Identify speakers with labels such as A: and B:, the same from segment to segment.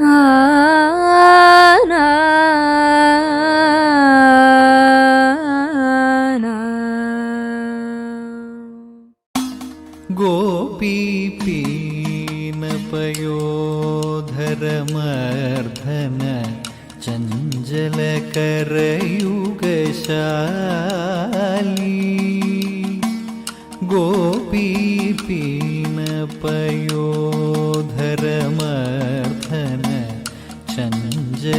A: 啊。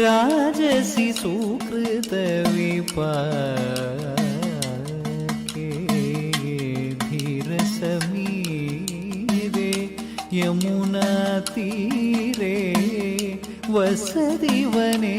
A: राजसि समीरे धीरसमीरे यमुनातीरे वसति वने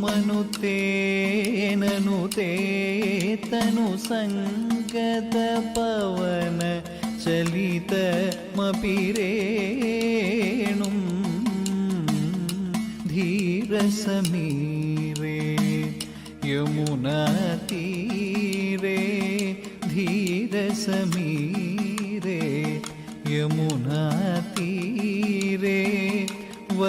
A: വാദയതേ മൃദുവേണും ബഹുമനുത്തേനനുതേ തനു സംഗത പവന ചലിതമപിരേണും ധീരസമീരേ യമുനാതീരേ ധീരസമീരേ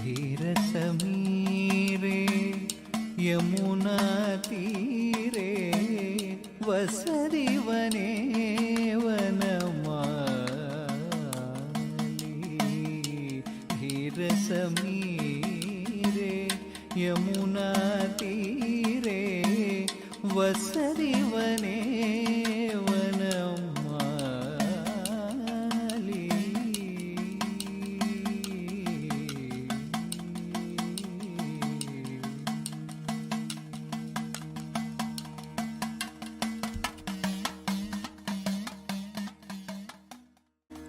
A: धीरसमीरे यमुनातीरे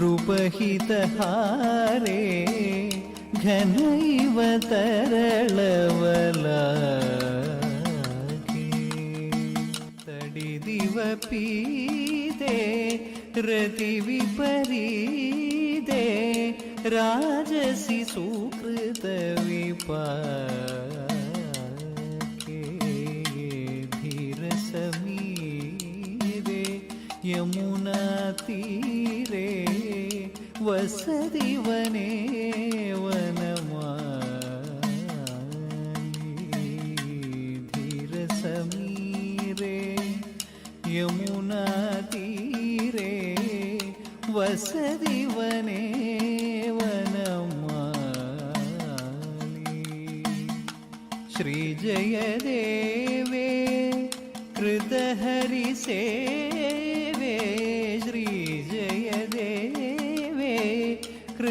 A: रूपहितहारे घनैव तरलवलाके तडिदिव पीते रतिविपरीते राजसि सुकृतविपाके धीरसमीरे यमुनातीरे வசதி வனேவனமார சமீரே யமுனா தீரே வசதி வனேவனமாலி ஸ்ரீ ஜயதேவே கிருதஹரி சே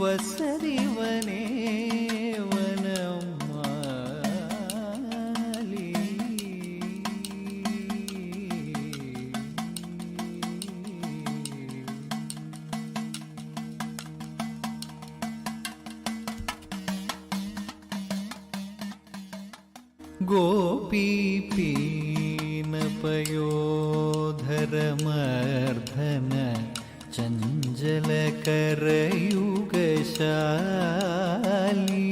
A: வசரே चञ्चलकरयुगशाली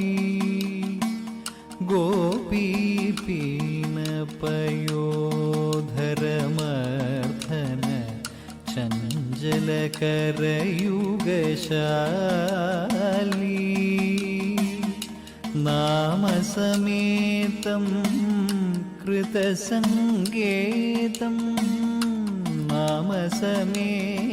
A: गोपीपीनपयोधरमर्धन चञ्चलकरयुगशाली नामसमेतं कृतसङ्गेतं नामसमेतं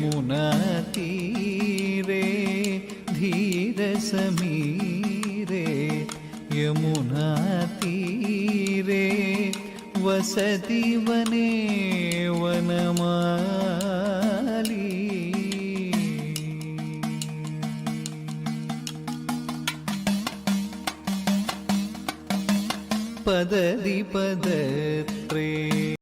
A: യമുനാ ധീര സമീരേ യമുനാ വസതി വനേ വനമാലീ പദതി പദത്രേ